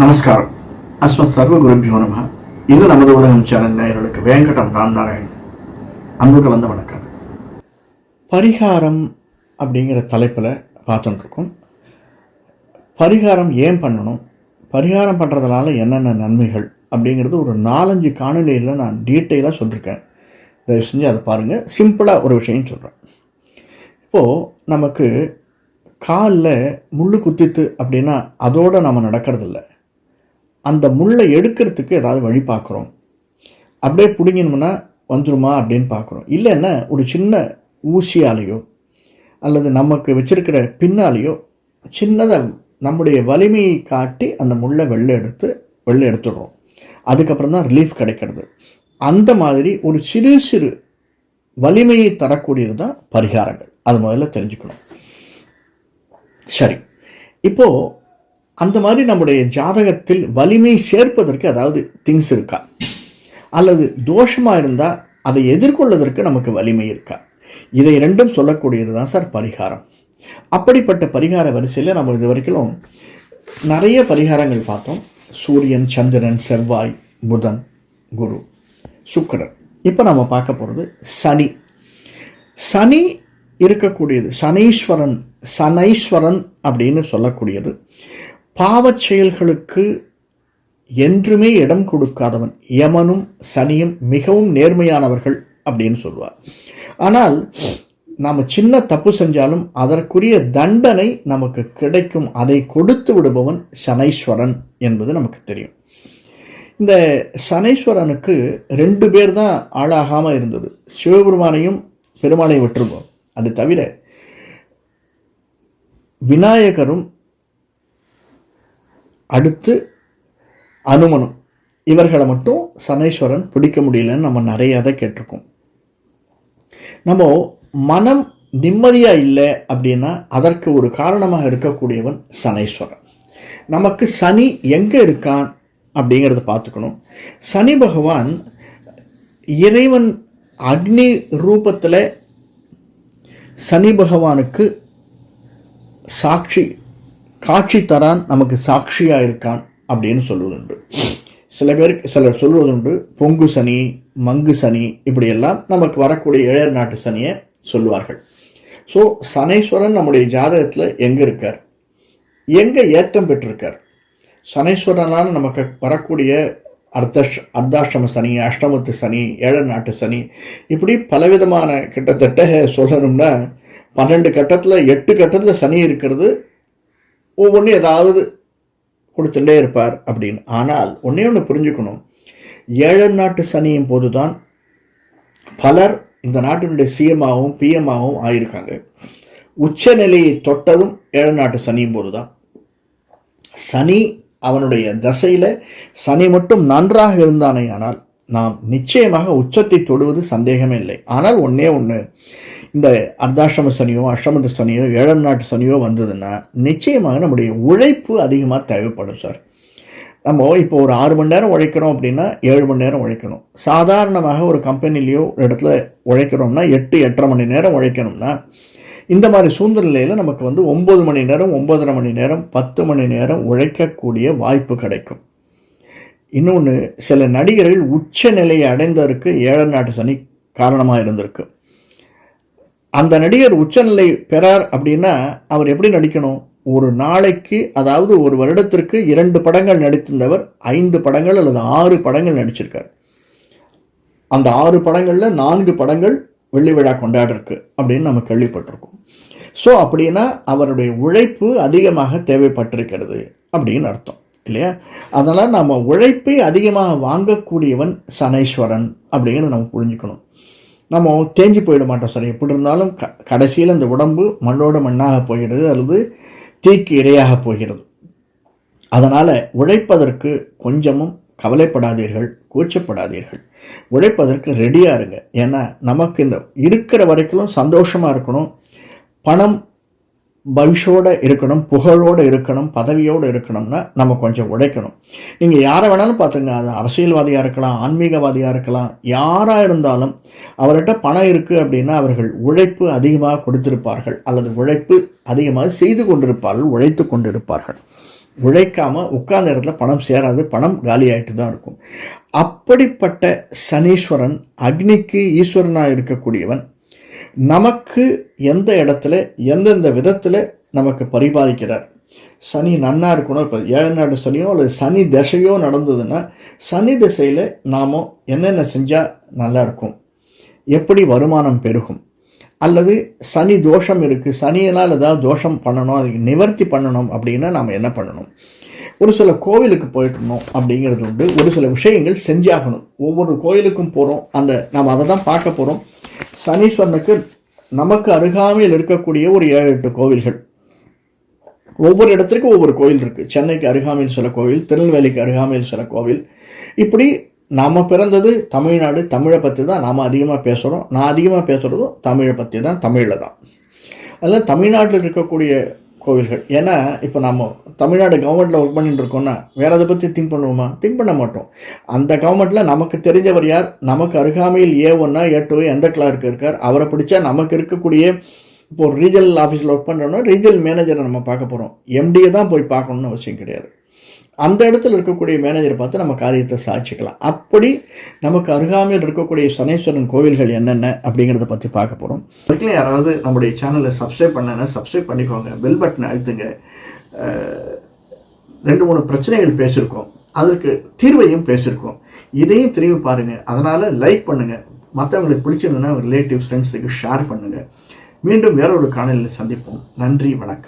நமஸ்காரம். அஸ்மத் சர்வ குருபியோ நம இது நமது உலகம் சேனல் நேயர்களுக்கு வேங்கடம் ராம் நாராயண் அன்பு கலந்த வணக்கம். பரிகாரம் அப்படிங்கிற தலைப்பில் பார்த்துட்டுருக்கோம். பரிகாரம் ஏன் பண்ணணும்? பரிகாரம் பண்ணுறதுனால என்னென்ன நன்மைகள் அப்படிங்கிறது ஒரு நாலஞ்சு காணொலியில் நான் டீட்டெயிலாக சொல்லியிருக்கேன் தயவு செஞ்சு அதை பாருங்கள் சிம்பிளாக ஒரு விஷயம் சொல்கிறேன் இப்போது நமக்கு காலில் முள் குத்தித்து அப்படின்னா அதோடு நம்ம நடக்கிறதில்ல. அந்த முள்ளை எடுக்கிறதுக்கு ஏதாவது வழி பார்க்குறோம். அப்படியே பிடிங்கணும்னா வந்துருமா அப்படின்னு பார்க்குறோம். இல்லைன்னா ஒரு சின்ன ஊசியாலேயோ அல்லது நமக்கு வச்சிருக்கிற பின்னாலேயோ சின்னதாக நம்முடைய வலிமையை காட்டி அந்த முள்ளை வெளில எடுத்து வெளில எடுத்துடுறோம். அதுக்கப்புறம் தான் ரிலீஃப் கிடைக்கிறது. அந்த மாதிரி ஒரு சிறு சிறு வலிமையை தரக்கூடியது தான் பரிகாரங்கள். அது முதல்ல தெரிஞ்சுக்கணும். சரி. இப்போது அந்த மாதிரி நம்முடைய ஜாதகத்தில் வலிமை சேர்ப்பதற்கு அதாவது திங்ஸ் இருக்கா? அல்லது தோஷமாக இருந்தால் அதை எதிர்கொள்வதற்கு நமக்கு வலிமை இருக்கா? இதை ரெண்டும் சொல்லக்கூடியது தான் சார் பரிகாரம். அப்படிப்பட்ட பரிகார வரிசையில் நம்ம இது வரைக்கும் நிறைய பரிகாரங்கள் பார்த்தோம். சூரியன் சந்திரன் செவ்வாய் புதன் குரு சுக்கரன். இப்போ நம்ம பார்க்க போகிறது சனி. சனி இருக்கக்கூடியது சனீஸ்வரன் சனைஸ்வரன் அப்படின்னு சொல்லக்கூடியது. பாவச் செயல்களுக்கு என்றுமே இடம் கொடுக்காதவன். யமனும் சனியும் மிகவும் நேர்மையானவர்கள் அப்படின்னு சொல்லுவார் ஆனால் நாம் சின்ன தப்பு செஞ்சாலும் அதற்குரிய தண்டனை நமக்கு கிடைக்கும். அதை கொடுத்து விடுபவன் சனைஸ்வரன் என்பது நமக்கு தெரியும். இந்த சனைஸ்வரனுக்கு ரெண்டு பேர் தான் ஆளாகாமல் இருந்தது. சிவபெருமானையும் பெருமாளை விட்டுருவோம். அது தவிர விநாயகரும் அடுத்து அனுமனும். இவர்களை மட்டும் சனீஸ்வரன் பிடிக்க முடியலன்னு நம்ம நிறைய அதை கேட்டிருக்கோம். நம்ம மனம் நிம்மதியாக இல்லை அப்படின்னா அதற்கு ஒரு காரணமாக இருக்கக்கூடியவன் சனேஸ்வரன். நமக்கு சனி எங்கே இருக்கான் அப்படிங்கிறத பார்த்துக்கணும். சனி பகவான் இறைவன் அக்னி ரூபத்தில் சனி பகவானுக்கு சாட்சி காட்சி தரான் நமக்கு சாட்சியாக இருக்கான் அப்படின்னு சொல்வதுண்டு. சில பேர் சிலர் சொல்வதுண்டு பொங்கு சனி மங்கு சனி இப்படியெல்லாம் நமக்கு வரக்கூடிய இளையர் நாட்டு சனியை சொல்லுவார்கள் ஸோ சனேஸ்வரன் நம்முடைய ஜாதகத்தில் எங்கே இருக்கார்? எங்கே ஏற்றம் பெற்றிருக்கார்? சனேஸ்வரனால் நமக்கு வரக்கூடிய அர்த்த அர்த்தாஷ்டம சனி அஷ்டமத்து சனி ஏழை நாட்டு சனி இப்படி பலவிதமான கிட்டத்தட்ட சொல்லணும்னா பன்னெண்டு கட்டத்தில் எட்டு கட்டத்தில் சனி இருக்கிறது ஒவ்வொன்றும் ஏதாவது கொடுத்துட்டே இருப்பார் அப்படின்னு. ஆனால் ஒன்றே ஒன்று புரிஞ்சுக்கணும். ஏழை நாட்டு சனியின் போது தான் பலர் இந்த நாட்டினுடைய சிஎம்மாகவும் பிஎம்மாகவும் ஆயிருக்காங்க. உச்சநிலையை தொட்டதும் ஏழு நாட்டு சனியும் போது தான் சனி அவனுடைய தசையில் சனி மட்டும் நன்றாக இருந்தானே ஆனால் நாம் நிச்சயமாக உச்சத்தை தொடுவது சந்தேகமே இல்லை. ஆனால் ஒன்றே ஒன்று இந்த அர்த்தாஷ்டம சனியோ அஷ்டமத சனியோ ஏழம் நாட்டு சனியோ வந்ததுன்னா நிச்சயமாக நம்முடைய உழைப்பு அதிகமாக தேவைப்படும் சார். நம்ம இப்போ ஒரு ஆறு மணி நேரம் உழைக்கிறோம் அப்படின்னா ஏழு மணி நேரம் உழைக்கணும். சாதாரணமாக ஒரு கம்பெனிலேயோ ஒரு இடத்துல உழைக்கிறோம்னா எட்டு எட்டரை மணி நேரம் உழைக்கணும்னா இந்த மாதிரி சூழ்நிலையில் நமக்கு வந்து ஒம்பது மணி நேரம் ஒம்பதரை மணி நேரம் பத்து மணி நேரம் உழைக்கக்கூடிய வாய்ப்பு கிடைக்கும். இன்னொன்று சில நடிகர்கள் உச்ச நிலையை அடைந்ததற்கு ஏழை நாட்டு சனி காரணமாக இருந்திருக்கு. அந்த நடிகர் உச்சநிலை பெறார் அப்படின்னா அவர் எப்படி நடிக்கணும்? ஒரு நாளைக்கு அதாவது ஒரு வருடத்திற்கு இரண்டு படங்கள் நடித்திருந்தவர் ஐந்து படங்கள் அல்லது ஆறு படங்கள் நடிச்சிருக்கார். அந்த ஆறு படங்களில் நான்கு படங்கள் வெள்ளி விழா கொண்டாடிருக்கு அப்படின்னு நம்ம கேள்விப்பட்டிருக்கோம். ஸோ அப்படின்னா அவருடைய உழைப்பு அதிகமாக தேவைப்பட்டிருக்கிறது அப்படின்னு அர்த்தம் இல்லையா? அதனால் நம்ம உழைப்பை அதிகமாக வாங்கக்கூடியவன் சனேஸ்வரன் அப்படிங்கிறத நம்ம புரிஞ்சுக்கணும். நம்ம தேஞ்சு போயிட மாட்டோம் சார். எப்படி இருந்தாலும் க கடைசியில் அந்த உடம்பு மண்ணோடு மண்ணாக போகிறது அல்லது தீக்கு இரையாக போகிறது. அதனால் உழைப்பதற்கு கொஞ்சமும் கவலைப்படாதீர்கள் கூச்சப்படாதீர்கள். உழைப்பதற்கு ரெடியாக இருங்க. ஏன்னா நமக்கு இந்த இருக்கிற வரைக்கும் சந்தோஷமாக இருக்கணும். பணம் பவிஷோடு இருக்கணும் புகழோடு இருக்கணும் பதவியோடு இருக்கணும்னா நம்ம கொஞ்சம் உழைக்கணும். நீங்கள் யாரை வேணாலும் பார்த்துங்க. அது அரசியல்வாதியாக இருக்கலாம் ஆன்மீகவாதியாக இருக்கலாம் யாராக இருந்தாலும் அவர்கிட்ட பணம் இருக்குது அப்படின்னா அவர்கள் உழைப்பு அதிகமாக கொடுத்திருப்பார்கள் அல்லது உழைப்பு அதிகமாக செய்து கொண்டிருப்பார்கள் உழைத்து கொண்டிருப்பார்கள். உழைக்காமல் உட்கார்ந்த இடத்துல பணம் சேராது பணம் காலியாகிட்டு தான் இருக்கும். அப்படிப்பட்ட சனீஸ்வரன் அக்னிக்கு ஈஸ்வரனாக இருக்கக்கூடியவன் நமக்கு எந்த இடத்துல எந்தெந்த விதத்தில் நமக்கு பரிபாலிக்கிறார். சனி நன்னா இருக்கணும். இப்போ ஏழு நாடு சனியோ அல்லது சனி திசையோ நடந்ததுன்னா சனி திசையில் நாம் என்னென்ன செஞ்சால் நல்லாயிருக்கும் எப்படி வருமானம் பெருகும்? அல்லது சனி தோஷம் இருக்குது சனியினால் ஏதாவது தோஷம் பண்ணணும் அதுக்கு நிவர்த்தி பண்ணணும் அப்படின்னா நாம் என்ன பண்ணணும்? ஒரு சில கோவிலுக்கு போயிட்டுருந்தோம் அப்படிங்கிறது உண்டு. ஒரு சில விஷயங்கள் செஞ்சாகணும். ஒவ்வொரு கோயிலுக்கும் போகிறோம் அந்த நாம் அதை தான் பார்க்க போகிறோம் சனீஸ்வரனுக்கு நமக்கு அருகாமையில் இருக்கக்கூடிய ஒரு ஏழு எட்டு கோவில்கள். ஒவ்வொரு இடத்துக்கும் ஒவ்வொரு கோயில் இருக்குது சென்னைக்கு அருகாமையில் சில கோவில் திருநெல்வேலிக்கு அருகாமையில் சில கோவில். இப்படி நாம் பிறந்தது தமிழ்நாடு தமிழை பற்றி தான் நாம் அதிகமாக பேசுகிறோம் நான் அதிகமாக பேசுகிறதும் தமிழை பற்றி தான் தமிழில் தான். அதில் தமிழ்நாட்டில் இருக்கக்கூடிய கோவில்கள். ஏன்னா இப்போ நம்ம தமிழ்நாடு கவர்மெண்ட்டில் ஒர்க் பண்ணிட்டு இருக்கோம்னா வேறு அதை பற்றி திங்க் பண்ணுவோமா? திங்க் பண்ண மாட்டோம். அந்த கவர்மெண்ட்டில் நமக்கு தெரிஞ்சவர் யார்? நமக்கு அருகாமையில் ஏ ஒன்னா ஏ டூ எந்த கிளார்க்கு இருக்கார்? அவரை பிடிச்சா நமக்கு இருக்கக்கூடிய இப்போ ஒரு ரீஜனல் ஆஃபீஸில் ஒர்க் பண்ணுறோன்னா ரீஜனல் மேனேஜரை நம்ம பார்க்க போகிறோம் எம்டியை தான் போய் பார்க்கணுன்னு அவசியம் கிடையாது. அந்த இடத்துல இருக்கக்கூடிய மேனேஜரை பார்த்து நம்ம காரியத்தை சாதிச்சுக்கலாம். அப்படி நமக்கு அருகாமையில் இருக்கக்கூடிய சனீஸ்வரன் கோவில்கள் என்னென்ன அப்படிங்கிறத பற்றி பார்க்க போகிறோம் அதுக்குள்ள யாராவது நம்முடைய சேனலை சப்ஸ்கிரைப் பண்ணனா சப்ஸ்கிரைப் பண்ணிக்கோங்க. பெல் பட்டன் அழுத்துங்க. ரெண்டு மூணு பிரச்சனைகள் பேசியிருக்கோம். அதற்கு தீர்வையும் பேசியிருக்கோம். இதையும் திரும்பி பாருங்கள் அதனால் லைக் பண்ணுங்கள் மற்றவங்களுக்கு பிடிச்சிருந்ததுன்னா ரிலேட்டிவ் ஃப்ரெண்ட்ஸுக்கு ஷேர் பண்ணுங்கள் மீண்டும் வேறொரு காணொலியில் சந்திப்போம். நன்றி வணக்கம்.